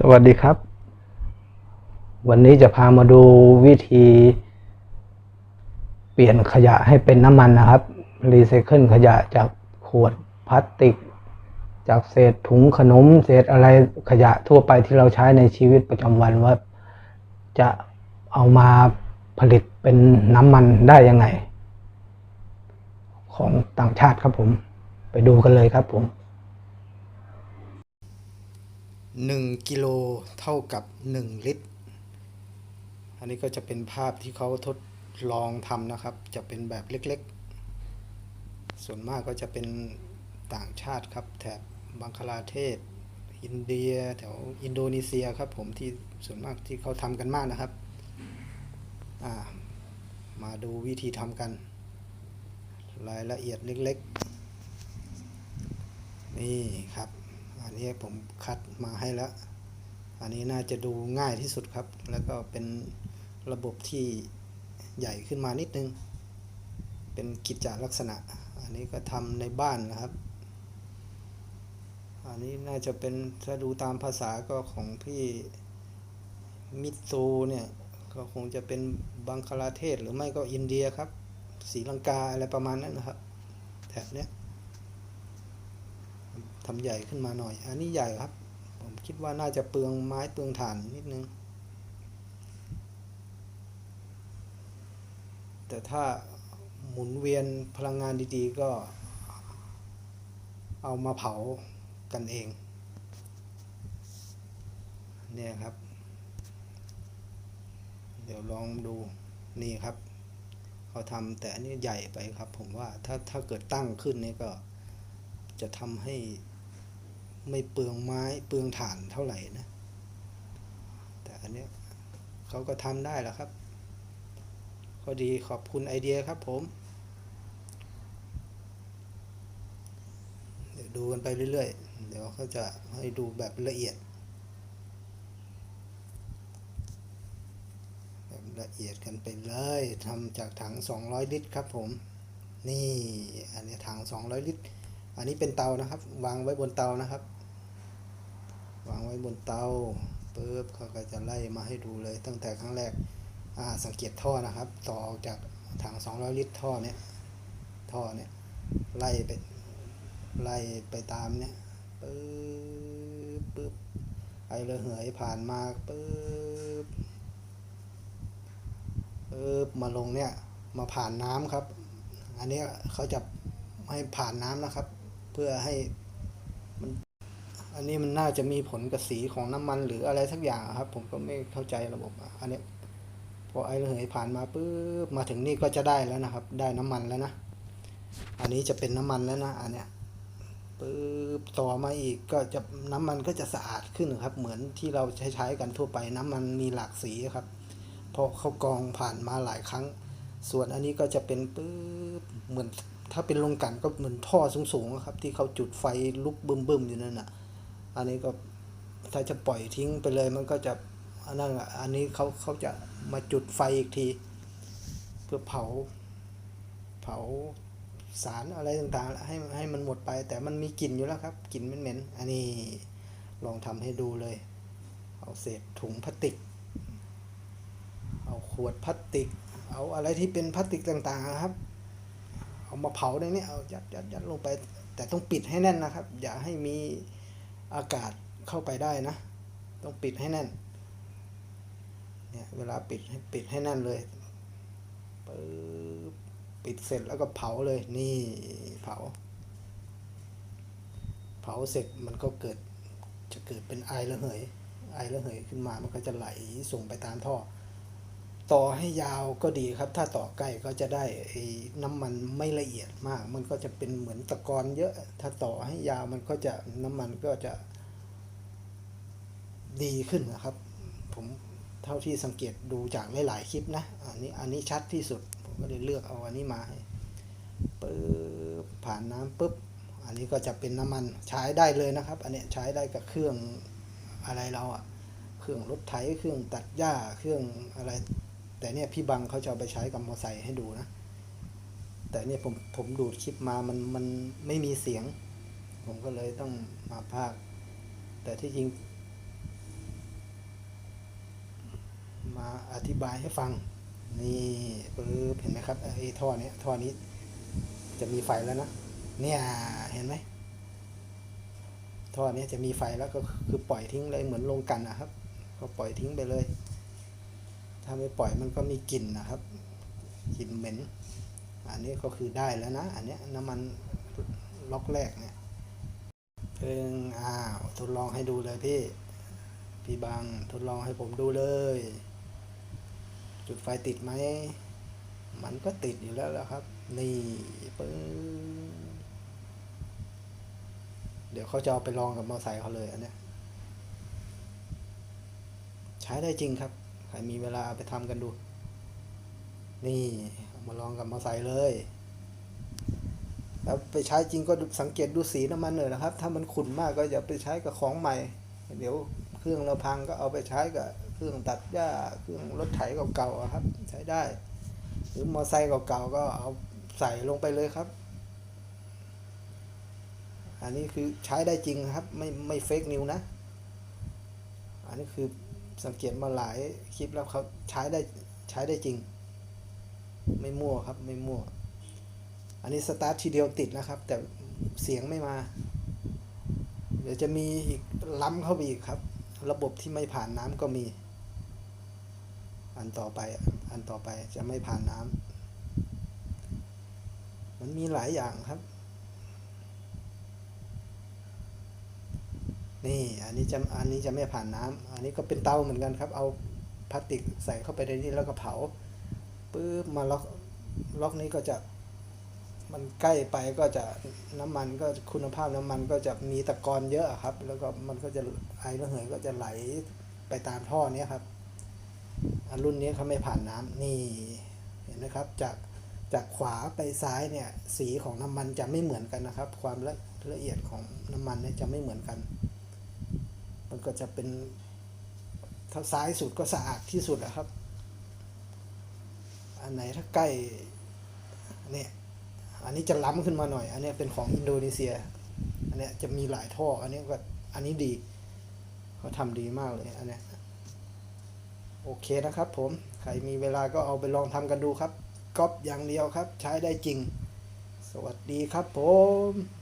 สวัสดีครับ วันนี้จะพามาดูวิธี เปลี่ยนขยะให้เป็นน้ำมันนะครับรีไซเคิลขยะจากขวดพลาสติก จากเศษถุงขนม เศษอะไรขยะทั่วไปที่เราใช้ในชีวิตประจำวันว่าจะเอามาผลิตเป็นน้ำมันได้ยังไง ของต่างชาติครับผม ไปดูกันเลยครับผม 1กิโลเท่ากับ 1 ลิตร อันนี้ก็จะเป็นภาพที่เขาทดลองทำนะครับ จะเป็นแบบเล็กๆ ส่วนมากก็จะเป็นต่างชาติครับ แถบบังคลาเทศ อินเดีย แถวอินโดนีเซียครับผมที่ส่วนมากที่เขาทำกันมากนะครับ มาดูวิธีทำกัน รายละเอียดเล็กๆ นี่ครับ อันนี้ผมคัดมาให้แล้ว อันนี้น่าจะดูง่ายที่สุดครับ แล้วก็เป็นระบบที่ใหญ่ขึ้นมานิดนึง เป็นกิจจลักษณะ อันนี้ก็ทำในบ้านนะครับ อันนี้น่าจะเป็นถ้าดูตามภาษาก็ของพี่มิตูเนี่ยก็คงจะเป็นบังคลาเทศหรือไม่ก็อินเดียครับศรีลังกาอะไรประมาณนั้นนะครับแถบเนี้ย ทำใหญ่ขึ้นมาหน่อย อันนี้ใหญ่ครับ ผมคิดว่าน่าจะเปลืองไม้เปลืองถ่านนิดนึง แต่ถ้าหมุนเวียนพลังงานดีๆ ก็เอามาเผากันเอง เนี่ยครับ เดี๋ยวลองดูนี่ครับเขาทำแต่อันนี้ใหญ่ไปครับ ผมว่าถ้าถ้าเกิดตั้งขึ้นนี่ก็จะทำให้ ไม่เปลืองไม้เปลืองถ่านเท่าไหร่นะ แต่อันเนี้ยเขาก็ทำได้แล้วครับ ก็ดีขอบคุณไอเดียครับผม เดี๋ยวดูกันไปเรื่อยๆ เดี๋ยวเขาจะให้ดูแบบละเอียด แบบละเอียดกันไปเลยทำจากถัง 200 ลิตรครับผม นี่อันนี้ถัง 200 ลิตรอันนี้เป็นเตานะครับ วางไว้บนเตานะครับ วางไว้บนเตาปุ๊บเขาก็จะไล่มาให้ดูเลย ตั้งแต่ครั้งแรกอ่าสังเกตท่อนะครับ ต่อออกจากถัง 200 ลิตรท่อเนี้ยท่อเนี้ยไล่ไปไล่ไปตามเนี้ยปุ๊บปุ๊บไอระเหยผ่านมาปุ๊บปุ๊บมาลงเนี่ยมาผ่านน้ำครับ อันนี้เขาจะให้ผ่านน้ำนะครับ เพื่อให้ อันนี้มันน่าจะมีผลกับสีของน้ำมันหรืออะไรสักอย่างครับ ผมก็ไม่เข้าใจระบบอันนี้พอไอระเหยผ่านมาปุ๊บมาถึงนี่ก็จะได้แล้วนะครับ ได้น้ำมันแล้วนะ อันนี้จะเป็นน้ำมันแล้วนะ อันเนี้ยปุ๊บต่อมาอีกก็จะน้ำมันก็จะสะอาดขึ้นครับ เหมือนที่เราใช้ใช้กันทั่วไปน้ำมันมีหลากสีครับเพราะเขากองผ่านมาหลายครั้ง ส่วนอันนี้ก็จะเป็นปุ๊บเหมือนถ้าเป็นโรงกลั่นก็เหมือนท่อสูงๆอะครับ ที่เขาจุดไฟลุกบึ้มๆอยู่นั่นน่ะ อันนี้ก็ถ้าจะปล่อยทิ้งไปเลยมันก็จะอันนั้นอันนี้เขาเขาจะมาจุดไฟอีกที เพื่อเผาเผาสารอะไรต่างๆให้ให้มันหมดไป แต่มันมีกลิ่นอยู่แล้วครับกลิ่นเหม็นๆอันนี้ลองทำให้ดูเลย เอาเศษถุงพลาสติก เอาขวดพลาสติก เอาอะไรที่เป็นพลาสติกต่างๆครับ เอามาเผาในนี้เอายัดยัดยัดลงไป แต่ต้องปิดให้แน่นนะครับ อย่าให้มี อากาศเข้าไปได้นะ ต้องปิดให้แน่น เนี่ยเวลาปิดให้ปิดให้แน่นเลยป,ปิดเสร็จแล้วก็เผาเลย นี่เผา เผาเสร็จมันก็เกิดจะเกิดเป็นไอระเหย ไอระเหยขึ้นมามันก็จะไหลส่งไปตามท่อ ต่อให้ยาวก็ดีครับ ถ้าต่อใกล้ก็จะได้น้ำมันไม่ละเอียดมาก มันก็จะเป็นเหมือนตะกอนเยอะ ถ้าต่อให้ยาวมันก็จะน้ำมันก็จะดีขึ้นนะครับ ผมเท่าที่สังเกตดูจากหลายๆคลิปนะ อันนี้อันนี้ชัดที่สุด ผมก็เลยเลือกเอาอันนี้มาให้ปึ๊บผ่านน้ำปุ๊บ อันนี้ก็จะเป็นน้ำมันใช้ได้เลยนะครับ อันนี้ใช้ได้กับเครื่องอะไรเราอะเครื่องรถไถเครื่องตัดหญ้าเครื่องอะไร แต่เนี่ยพี่บังเขาจะเอาไปใช้กับมอไซค์ให้ดูนะ แต่เนี่ยผมผมดูดคลิปมามันมันไม่มีเสียง ผมก็เลยต้องมาพากแต่ที่จริง มาอธิบายให้ฟัง นี่ปึ๊บเห็นไหมครับไอ้ท่อเนี้ยท่อนี้จะมีไฟแล้วนะ เนี่ยเห็นไหมท่อเนี้ยจะมีไฟแล้วก็คือปล่อยทิ้งเลยเหมือนลงกันนะครับ ก็ปล่อยทิ้งไปเลย ถ้าไม่ปล่อยมันก็มีกลิ่นนะครับกลิ่นเหม็น อันนี้ก็คือได้แล้วนะ อันนี้น้ำมันล็อกแรกเนี่ยเพิ่งอ้าวทดลองให้ดูเลยพี่ พี่บางทดลองให้ผมดูเลย จุดไฟติดไหม มันก็ติดอยู่แล้วละครับ นี่ปึ้งเดี๋ยวเขาจะเอาไปลองกับมอเตอร์ไซค์เขาเลยอันเนี้ยใช้ได้จริงครับ ใครมีเวลาเอาไปทำกันดู นี่มาลองกับมอเตอร์ไซค์เลย แล้วไปใช้จริงก็สังเกตดูสีน้ำมันหน่อยนะครับ ถ้ามันขุ่นมากก็อย่าไปใช้กับของใหม่ เดี๋ยวเครื่องเราพังก็เอาไปใช้กับเครื่องตัดหญ้าเครื่องรถไถเก่าๆครับ ใช้ได้ หรือมอไซค์เก่าๆก็เอาใส่ลงไปเลยครับ อันนี้คือใช้ได้จริงครับ ไม่ไม่เฟกนิวนะ อันนี้คือ สังเกตมาหลายคลิปแล้วเขาใช้ได้ใช้ได้จริง ไม่มั่วครับไม่มั่ว อันนี้สตาร์ททีเดียวติดนะครับ แต่เสียงไม่มา เดี๋ยวจะมีอีกล้ำเข้าไปอีกครับ ระบบที่ไม่ผ่านน้ำก็มี อันต่อไปอันต่อไปจะไม่ผ่านน้ำมันมีหลายอย่างครับ นี่อันนี้จะอันนี้จะไม่ผ่านน้ำอันนี้ก็เป็นเตาเหมือนกันครับ เอาพลาสติกใส่เข้าไปในนี้แล้วก็เผาปึ๊บมาล็อกล็อกนี้ก็จะมันใกล้ไปก็จะน้ำมันก็คุณภาพน้ำมันก็จะมีตะกอนเยอะครับ แล้วก็มันก็จะไอระเหยก็จะไหลไปตามท่อเนี้ยครับอันรุ่นนี้เขาไม่ผ่านน้ำนี่เห็นไหมครับจากจากขวาไปซ้ายเนี่ยสีของน้ำมันจะไม่เหมือนกันนะครับ ความละละเอียดของน้ำมันเนี่ยจะไม่เหมือนกัน มันก็จะเป็นถ้าซ้ายสุดก็สะอาดที่สุดอะครับ อันไหนถ้าใกล้เนี่ยอันนี้จะล้ำขึ้นมาหน่อย อันนี้เป็นของอินโดนีเซีย อันนี้จะมีหลายท่อ อันนี้ก็อันนี้ดีเขาทำดีมากเลยอันนี้โอเคนะครับผม ใครมีเวลาก็เอาไปลองทำกันดูครับก๊อปอย่างเดียวครับ ใช้ได้จริง สวัสดีครับผม